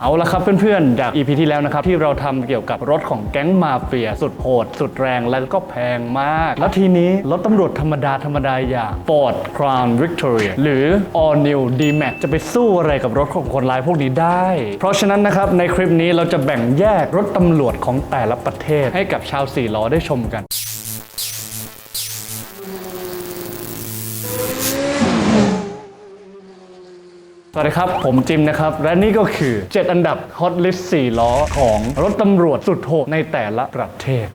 เอาละครับเพื่อนๆ จาก EP ที่แล้วนะครับ ที่เราทำเกี่ยวกับรถของแก๊งมาเฟีย สุดโหด สุดแรงแล้วก็แพงมาก แล้วทีนี้ รถตำรวจธรรมดา ธรรมดาอย่าง Ford Crown Victoria หรือ All New D-Max จะไปสู้อะไรกับรถของคนร้ายพวกนี้ได้ เพราะฉะนั้นนะครับ ในคลิปนี้เราจะแบ่งแยกรถตำรวจของแต่ละประเทศให้กับชาวสี่ล้อได้ชมกัน สวัสดีครับ ผมจิมนะครับ และนี่ก็คือ 7 อันดับฮอตลิสต์4ล้อของรถตำรวจสุดโหดในแต่ละประเทศ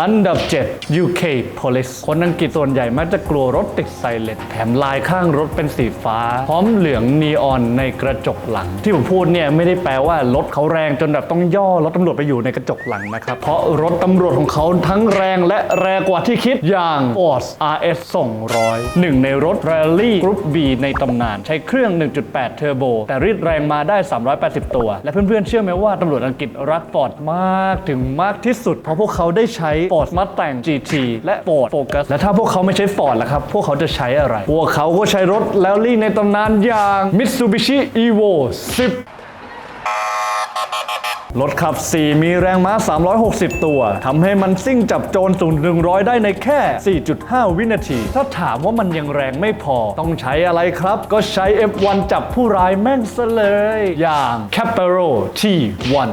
อันดับ 7 UK Police คนอังกฤษส่วนใหญ่มักจะกลัวรถติดไซเลนแถมลายข้างรถเป็นสีฟ้า พร้อมเหลืองนีออนในกระจกหลัง ที่ผมพูดเนี่ยไม่ได้แปลว่ารถเขาแรงจนแบบต้องย่อรถตำรวจไปอยู่ในกระจกหลังนะครับ เพราะรถตำรวจของเขาทั้งแรงและแรงกว่าที่คิดอย่าง Ford RS 200หนึ่งในรถ Rally Group B ในตำนาน ใช้เครื่อง 1.8 เทอร์โบ แต่รีดแรงมาได้ 380 ตัว และเพื่อนๆเชื่อไหมว่าตำรวจอังกฤษรักฟอร์ดมากถึงมากที่สุด เพราะพวกเขาได้ใช้ Ford Mustang GT และ Ford Focus และถ้าพวกเขาไม่ใช้ Ford ล่ะครับ พวกเขาจะใช้อะไร พวกเขาก็ใช้รถ Rally ในตำนานอย่าง Mitsubishi Evo 10รถขับ 4 มีแรงม้า 360 ตัว ทำให้มันซิ่งจับโจรสูง100 ได้ในแค่ 4.5 วินาที ถ้าถามว่ามันยังแรงไม่พอ ต้องใช้อะไรครับ ก็ใช้ F1 จับผู้ร้ายแม่งซะเลย อย่าง Capero T1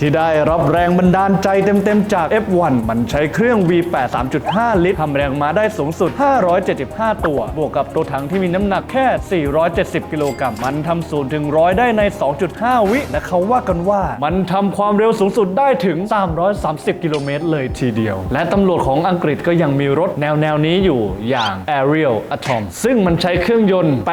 ที่ได้รับแรงบันดาลใจเต็มๆจาก F1 มันใช้เครื่อง V8 3.5 ลิตรทำแรงม้าได้สูงสุด 575 ตัว บวกกับตัวถังที่มีน้ำหนักแค่ 470 กิโลกรัมมันทำศูนย์ถึงร้อยได้ใน 2.5 วิ และเขาว่ากันว่า มันทำความเร็วสูงสุดได้ถึง 330 กิโลเมตรเลยทีเดียว และตำรวจของอังกฤษก็ยังมีรถแนวแนวนี้อยู่อย่าง Ariel Atom ซึ่งมันใช้เครื่องยนต์แป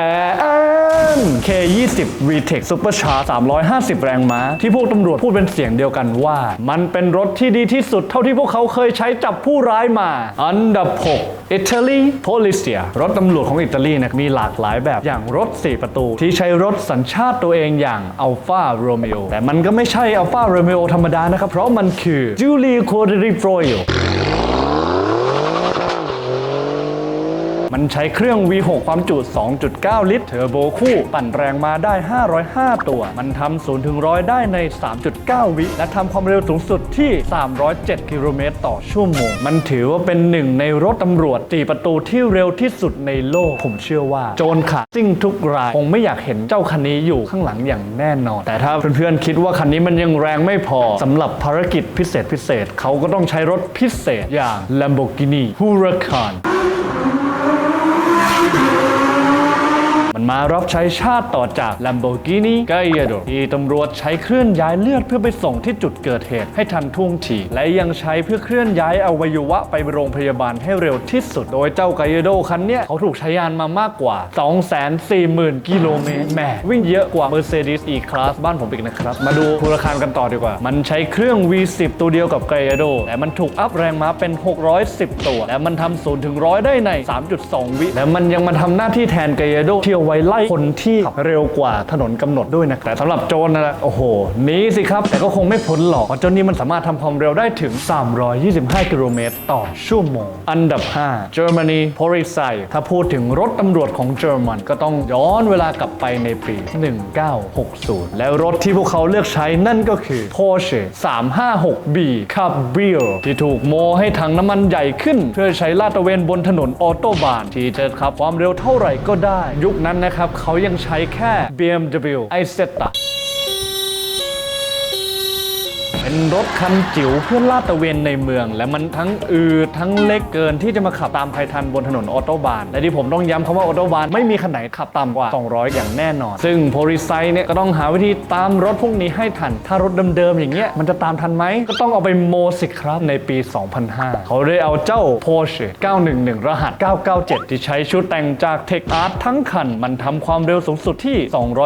น K20 VTEC Supercharge 350 แรงม้า ที่พวกตำรวจพูดเป็นเสียงเดียวกันว่า มันเป็นรถที่ดีที่สุดเท่าที่พวกเขาเคยใช้จับผู้ร้ายมา อันดับ6 Italy Polizia รถตำรวจของอิตาลีนะมีหลากหลายแบบอย่างรถ 4 ประตู ที่ใช้รถสัญชาติตัวเองอย่างอัลฟาโรเมโอแต่มันก็ไม่ใช่อัลฟาโรเมโอธรรมดานะครับ เพราะมันคือจูเลียโคเดริฟรอย ใช้เครื่อง V6 ความจุ 2.9 ลิตร เทอร์โบคู่ ปั่นแรงมาได้ 505 ตัว มันทำ0ถึง100 ได้ใน 3.9 วิ และทำความเร็วสูงสุดที่ 307 กิโลเมตรต่อชั่วโมง มันถือว่าเป็นหนึ่งในรถตำรวจตีประตูที่เร็วที่สุดในโลก ผมเชื่อว่า โจรขาซิ่งทุกราย คงไม่อยากเห็นเจ้าคันนี้อยู่ข้างหลังอย่างแน่นอน แต่ถ้าเพื่อนๆคิดว่าคันนี้มันยังแรงไม่พอสำหรับภารกิจพิเศษพิเศษเขาก็ต้องใช้รถพิเศษอย่าง Lamborghini Huracan มารับใช้ชาติต่อจาก Lamborghini Gallardo ที่ตำรวจใช้เคลื่อนย้ายเลือดเพื่อไปส่งที่จุดเกิดเหตุให้ทันท่วงทีและยังใช้เพื่อเคลื่อนย้ายอวัยวะไปโรงพยาบาลให้เร็วที่สุด โดยเจ้า Gallardo คันเนี้ยเขาถูกใช้งานมามากกว่า 240,000 กิโลเมตรแหมวิ่งเยอะกว่า Mercedes E-Class บ้านผมอีกนะครับ มาดูมูลค่ากันต่อดีกว่า มันใช้เครื่อง V10 ตัวเดียวกับ Gallardo แต่มันถูกอัพแรงม้าเป็น 610 ตัว และมันทำศูนย์ถึงร้อยได้ใน 3.2 วิ และมันยังมาทำหน้าที่แทน Gallardo ที่เอาไว้ไล่คนที่ขับเร็วกว่าถนนกำหนดด้วยนะแต่สำหรับโจรนะโอ้โหหนี้สิครับ แต่ก็คงไม่พ้นหรอกเพราะเจ้านี้มันสามารถทำความเร็วได้ถึง 325 กิโลเมตรต่อชั่วโมง อันดับ 5 Germany Polizei ถ้าพูดถึงรถตำรวจของเยอรมันก็ต้องย้อนเวลากลับไปในปี 1960 แล้วรถที่พวกเขาเลือกใช้นั่นก็คือ Porsche 356B Cabrio ที่ถูกโมให้ถังน้ำมันใหญ่ขึ้น เพื่อใช้ลาดตระเวนบนถนนออโตบาน ที่จะขับความเร็วเท่าไหร่ก็ได้ ยุคนั้นนะครับเขายังใช้แค่ BMW Isetta เป็นรถคันจิ๋วเพื่อลาดตระเวนในเมือง และมันทั้งอืดทั้งเล็กเกินที่จะมาขับตามใครทันบนถนนออโตบานและที่ผมต้องย้ำคำว่าออโตบานไม่มีคันไหนขับต่ำกว่า 200 อย่างแน่นอน ซึ่งโพลิไซเนี่ยก็ต้องหาวิธีตามรถพวกนี้ให้ทัน ถ้ารถเดิมๆอย่างเงี้ยมันจะตามทันไหมก็ต้องเอาไปโมสิครับในปี 2005 เขาได้เอาเจ้า Porsche 911 รหัส 997 ที่ใช้ชุดแต่งจาก Tech Art ทั้งคัน มันทำความเร็วสูงสุดที่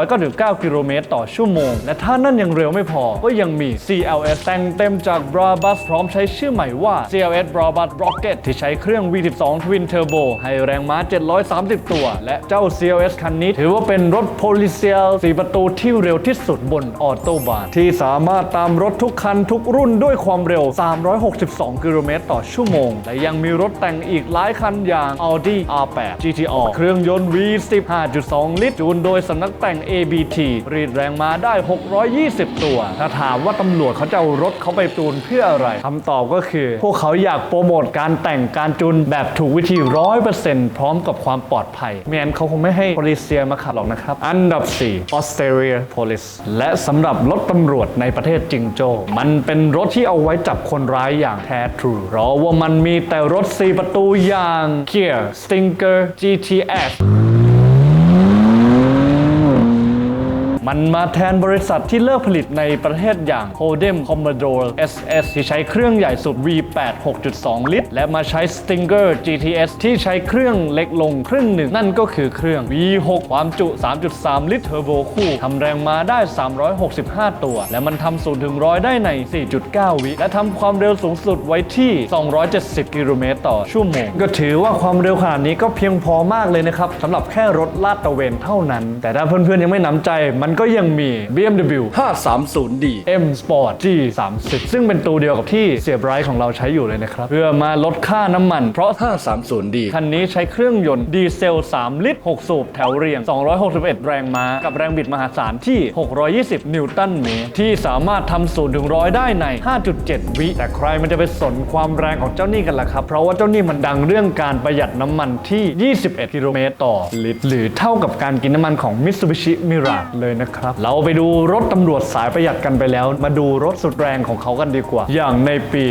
299 กิโลเมตรต่อชั่วโมง และถ้านั่นยังเร็วไม่พอก็ยังมี CLS แต่งเต็มจาก Brabus พร้อมใช้ชื่อใหม่ว่า CLS Brabus Rocket ที่ใช้เครื่อง V12 Twin Turbo ให้แรงม้า 730 ตัว และเจ้า CLS คันนี้ ถือว่าเป็นรถ Policial 4ประตูที่เร็วที่สุดบนออโตบานที่สามารถตามรถทุกคันทุกรุ่นด้วยความเร็ว 362 กิโลเมตรต่อชั่วโมง และยังมีรถแต่งอีกหลายคันอย่าง Audi R8 GTR เครื่องยนต์ V10 5.2 ลิตรจูนโดยสำนักแต่ง ABT รีดแรงม้าได้ 620 ตัว ถ้าถามว่าตำรวจเขาจะรถเขาไปจูนเพื่ออะไรคำตอบก็คือ พวกเขาอยากโปรโมทการแต่งการจูนแบบถูกวิธี100%พร้อมกับความปลอดภัยไม่งั้นเขาคงไม่ให้ p o l i c i a มาขับหรอกนะครับ อันดับ 4 Australia Police และสำหรับรถตำรวจในประเทศจิงโจ้มันเป็นรถที่เอาไว้จับคนร้ายอย่างแท้ทรูเพราะว่ามันมีแต่รถ 4 ประตูอย่าง Kia Stinger GTS มันมาแทนบริษัทที่เลิกผลิตในประเทศอย่าง Hodem Commodore SS ที่ใช้เครื่องใหญ่สุด V8 6.2 ลิตร และมาใช้ Stinger GTS ที่ใช้เครื่องเล็กลงครึ่งหนึ่ง นั่นก็คือเครื่อง V6 ความจุ 3.3 ลิตรเทอร์โบคู่ทำแรงม้าได้ 365 ตัว และมันทำ0ถึง100 ได้ใน 4.9 วิ และทำความเร็วสูงสุดไว้ที่ 270 กิโลเมตรต่อชั่วโมง ก็ถือว่าความเร็วขนาดนี้ก็เพียงพอมากเลยนะครับสำหรับแค่รถลาดตระเวนเท่านั้น แต่ถ้าเพื่อนๆยังไม่หนำใจมันก็ยังมี BMW 530D M Sport G30 ซึ่งเป็นตัวเดียวกับที่เสียบไร้ของเราใช้อยู่เลยนะครับ เพื่อมาลดค่าน้ำมัน เพราะ 530D คันนี้ใช้เครื่องยนต์ดีเซล 3 ลิตร 6 สูบแถวเรียง 261 แรงม้า กับแรงบิดมหาศาลที่ 620 นิวตันเมตร ที่สามารถทำศูนย์ถึงร้อยได้ใน 5.7 วิ แต่ใครมันจะไปสนความแรงของเจ้านี่กันล่ะครับ เพราะว่าเจ้านี่มันดังเรื่องการประหยัดน้ำมันที่ 21 กิโลเมตรต่อลิตร หรือเท่ากับการกินน้ำมันของ Mitsubishi Mirage เลยนะครับ เราไปดูรถตำรวจสายประหยัดกันไปแล้ว มาดูรถสุดแรงของเขากันดีกว่า อย่างในปี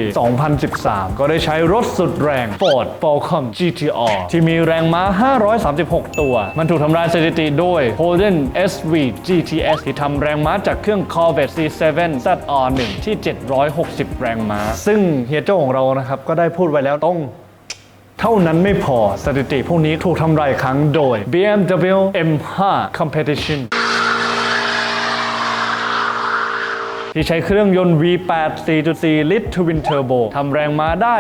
2013 ก็ได้ใช้รถสุดแรง Ford Falcon GTR ที่มีแรงม้า 536 ตัว มันถูกทำลายสถิติโดย Holden SV GTS ที่ทำแรงม้าจากเครื่อง Corvette C7 ZR1 ที่ 760 แรงม้า ซึ่งเฮียโจ้ของเรานะครับก็ได้พูดไว้แล้วต้องเท่านั้นไม่พอสถิติพวกนี้ถูกทำลายครั้งโดย BMW M5 Competition ที่ใช้เครื่องยนต์ V8 4.4 ลิตร Twin Turbo ทำแรงม้าได้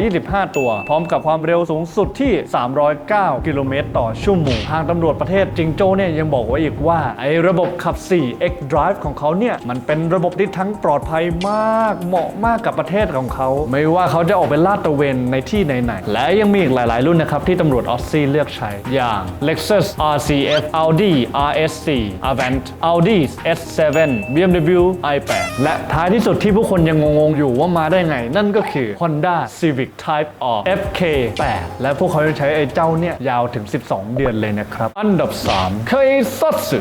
625 ตัว พร้อมกับความเร็วสูงสุดที่ 309 กิโลเมตรต่อชั่วโมง ทางตำรวจประเทศจิงโจ้เนี่ยยังบอกไว้อีกว่า ไอ้ระบบขับ 4 X Drive ของเขาเนี่ย มันเป็นระบบที่ทั้งปลอดภัยมาก เหมาะมากกับประเทศของเขา ไม่ว่าเขาจะออกไปลาดตระเวนในที่ไหนๆและยังมีอีกหลาย ๆ รุ่นนะครับ ที่ตำรวจออสซี่เลือกใช้อย่าง Lexus RCF Audi RS4 Avant Audi S7 BMW i8 และท้ายที่สุดที่ผู้คนยังงงๆอยู่ว่ามาได้ไง นั่นก็คือ Honda Civic Type R FK8 และพวกเขาจะใช้ไอ้เจ้าเนี่ยยาวถึง 12 เดือนเลยนะครับ อันดับ 3 เคยซัตสึ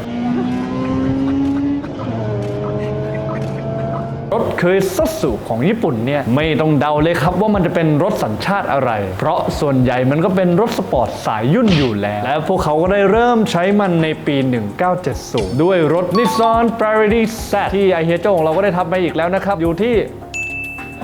รถเคยซัสุของญี่ปุ่นเนี่ยไม่ต้องเดาเลยครับว่ามันจะเป็นรถสัญชาติอะไร เพราะส่วนใหญ่มันก็เป็นรถสปอร์ตสายยุ่นอยู่แล้ว และพวกเขาก็ได้เริ่มใช้มันในปี 1970 ด้วยรถ Nissan Priority Z ที่ไอเฮียโจของเราก็ได้ทำไปอีกแล้วนะครับ อยู่ที่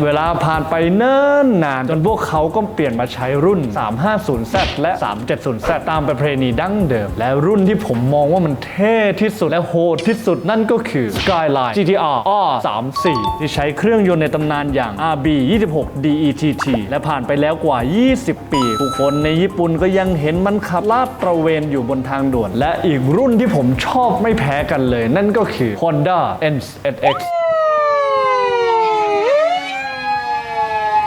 เวลาผ่านไปเนิ่นนาน จนพวกเขาก็เปลี่ยนมาใช้รุ่น 350Z และ 370Z ตามประเพณีดั้งเดิม และรุ่นที่ผมมองว่ามันเท่ที่สุดและโหดที่สุดนั่นก็คือ Skyline GTR R34 ที่ใช้เครื่องยนต์ในตำนานอย่าง RB 26 DETT และผ่านไปแล้วกว่า 20 ปี ผู้คนในญี่ปุ่นก็ยังเห็นมันขับลาดตระเวนอยู่บนทางด่วน และอีกรุ่นที่ผมชอบไม่แพ้กันเลย นั่นก็คือ Honda NSX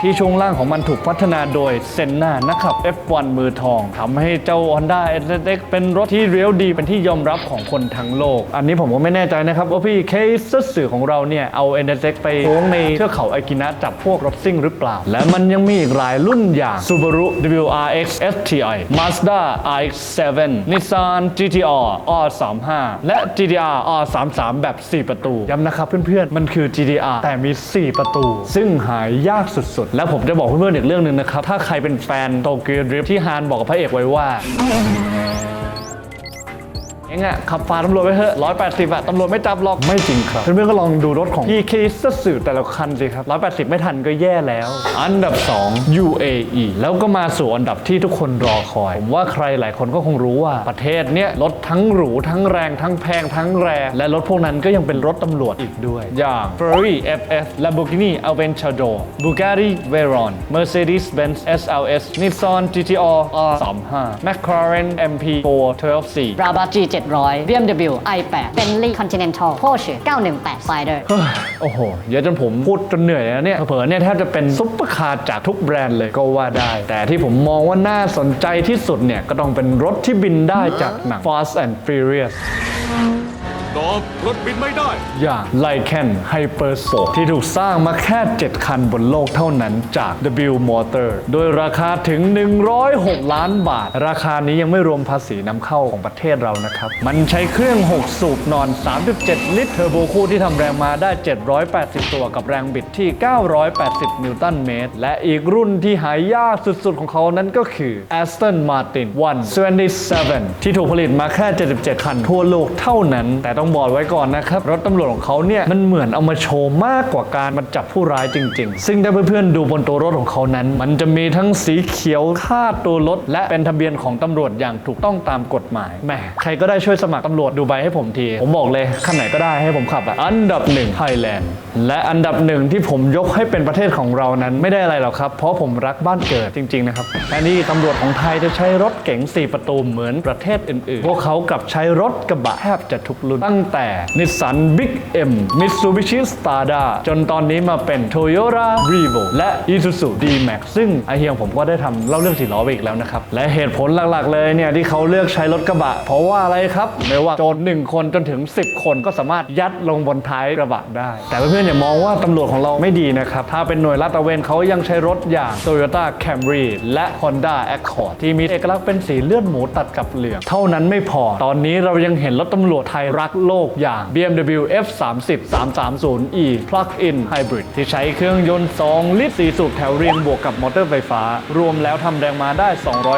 ที่ช่วงล่างของมันถูกพัฒนาโดยเซนนานักขับ F1 มือทองทำให้เจ้า Honda NSX เป็นรถที่เรียวดีเป็นที่ยอมรับของคนทั้งโลก อันนี้ผมก็ไม่แน่ใจนะครับ ว่าพี่เคสสื่อของเราเนี่ย เอา NSX ไปโค้งในเทือกเขาไอกินะจับพวกรถซิ่งหรือเปล่า และมันยังมีอีกหลายรุ่นอย่าง Subaru WRX STI Mazda RX-7 Nissan GTR R35 และ GTR R33 แบบ 4 ประตูย้ำนะครับเพื่อนๆ มันคือ GTR แต่มี 4 ประตู ซึ่งหายากสุดๆแล้วผมจะบอกเพื่อนๆอีกเรื่องหนึ่งนะครับ ถ้าใครเป็นแฟนโตเกียวดริฟที่ฮานบอกกับพระเอกไว้ว่า เองอะขับฝ่าตำรวจไปเถอะร้อยแปดสิบอะตำรวจไม่จับหรอกไม่จริงครับเพื่อนๆก็ลองดูรถของพี่คริสสื่อแต่ละคันสิครับร้อยแปดสิบไม่ทันก็แย่แล้ว อันดับ 2 UAE แล้วก็มาสู่อันดับที่ทุกคนรอคอย ผมว่าใครหลายคนก็คงรู้ว่าประเทศเนี้ยรถทั้งหรูทั้งแรงทั้งแพงทั้งแรงและรถพวกนั้นก็ยังเป็นรถตำรวจอีกด้วย อย่าง Ferrari FF Lamborghini Aventador Bugatti Veyron Mercedes-Benz SLS Nissan GTR R35 McLaren MP4 12C Brabant G7 700 BMW i8 Bentley Continental Porsche 918 Spider เฮ้ยโอ้โห เยอะจนผมพูดจนเหนื่อยแล้วเนี่ย เผลอเนี่ยแทบจะเป็นซุปเปอร์คาร์จากทุกแบรนด์เลยก็ว่าได้ แต่ที่ผมมองว่าน่าสนใจที่สุดเนี่ย ก็ต้องเป็นรถที่บินได้จากหนัง Fast and Furious ตอบรถบินไม่ได้ อย่าง Lycan Hypersport ที่ถูกสร้างมาแค่ 7 คันบนโลกเท่านั้นจาก W Motor โดยราคาถึง 106 ล้านบาท ราคานี้ยังไม่รวมภาษีนำเข้าของประเทศเรานะครับ มันใช้เครื่อง 6 สูบนอน 37 ลิตรเทอร์โบคู่ที่ทำแรงมาได้ 780 ตัวกับแรงบิดที่ 980 นิวตันเมตร และอีกรุ่นที่หายากสุดๆ ของเขานั้นก็คือ Aston Martin 127 ที่ถูกผลิตมาแค่ 77 คันทั่วโลกเท่านั้น แต่ต้องบอกไว้ก่อนนะครับ รถตำรวจของเขาเนี่ยมันเหมือนเอามาโชว์มากกว่าการมาจับผู้ร้ายจริง ๆ ซึ่งถ้าเพื่อนๆดูบนตัวรถของเขานั้น มันจะมีทั้งสีเขียวค่าตัวรถ และเป็นทะเบียนของตำรวจอย่างถูกต้องตามกฎหมายแหมใครก็ได้ช่วยสมัครตำรวจดูใบให้ผมที ผมบอกเลยคันไหนก็ได้ให้ผมขับอะอันดับหนึ่งไทยแลนด์และอันดับหนึ่งที่ผมยกให้เป็นประเทศของเรานั้นไม่ได้อะไรหรอกครับ เพราะผมรักบ้านเกิดจริงๆนะครับแทนที่ตำรวจของไทยจะใช้รถเก๋ง4 ประตูเหมือนประเทศอื่นๆ พวกเขากลับใช้รถกระบะแทบจะทุกรุ่นตั้ง้งแต่นิสสันบิ๊กเอ็มมิตซูบิชิสตาร์ดาจนตอนนี้มาเป็น Toyota r e v o และ Isuzu D-Max ซึ่งไอเฮียงผมก็ได้ทำเล่าเรื่องสีล้อไปอีกแล้วนะครับ และเหตุผลหลักๆเลยเนี่ย ที่เขาเลือกใช้รถกระบะ เพราะว่าอะไรครับ ไม่ว่าโจรหนึ่งคนจนถึง 10 คนก็สามารถยัดลงบนท้ายกระบะได้ แต่เพื่อนๆอย่ามองว่าตำรวจของเราไม่ดีนะครับ ถ้าเป็นหน่วยลาดตระเวนเขายังใช้รถอย่าง Toyota Camry และ Honda Accord ที่มีเอกลักษณ์เป็นสีเลือดหมูตัดกับเหลืองเท่านั้นไม่พอตอนนี้เรายังเห็นรถตำรวจไทยรักโลกอย่าง BMW F30 330e Plug-in Hybrid ที่ใช้เครื่องยนต์ 2 ลิตร 4 สูบแถวเรียงบวกกับมอเตอร์ไฟฟ้า รวมแล้วทำแรงม้าได้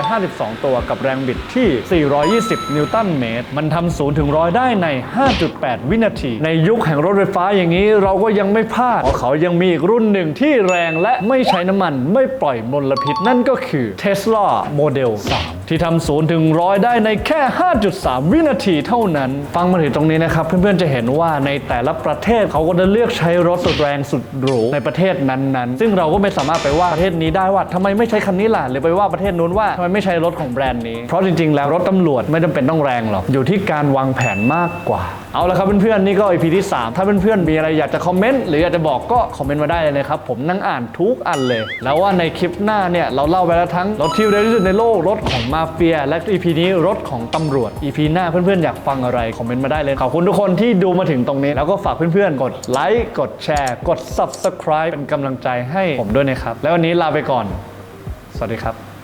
252 ตัวกับแรงบิดที่ 420 นิวตันเมตร มันทำ0ถึงร้อยได้ใน 5.8 วินาที ในยุคแห่งรถไฟฟ้าอย่างนี้เราก็ยังไม่พลาดเพราะเขายังมีอีกรุ่นหนึ่งที่แรงและไม่ใช้น้ำมันไม่ปล่อยมลพิษ นั่นก็คือ Tesla Model 3 ที่ทำ0ถึงร้อยได้ในแค่ 5.3 วินาทีเท่านั้น ฟังมาถึงตรงนี้นะครับเพื่อนๆจะเห็นว่าในแต่ละประเทศเขาก็จะเลือกใช้รถสุดแรงสุดหรูในประเทศนั้นๆ ซึ่งเราก็ไม่สามารถไปว่าประเทศนี้ได้ว่าทำไมไม่ใช้คันนี้ล่ะหรือไปว่าประเทศนู้นว่าทำไมไม่ใช้รถของแบรนด์นี้ เพราะจริงๆ แล้วรถตำรวจไม่จำเป็นต้องแรงหรอกอยู่ที่การวางแผนมากกว่า เอาละครับเพื่อนๆนี่ก็ EP ที่ 3 ถ้าเพื่อนๆมีอะไรอยากจะคอมเมนต์หรืออยากจะบอกก็คอมเมนต์มาได้เลยนะครับผมนั่งอ่านทุกอันเลย แล้วว่าในคลิปหน้าเนี่ยเราเล่าไปแล้วทั้งรถที่เร็วที่สุดในโลกรถของมาเฟีย และ EP นี้รถของตำรวจ EP หน้าเพื่อนๆอยากฟังอะไรคอมเมนต์มาได้เลยขอบคุณทุกคนที่ดูมาถึงตรงนี้ แล้วก็ฝากเพื่อนๆ กดไลค์กดแชร์ กด subscribe เป็นกำลังใจให้ผมด้วยนะครับ แล้ววันนี้ลาไปก่อน สวัสดีครับ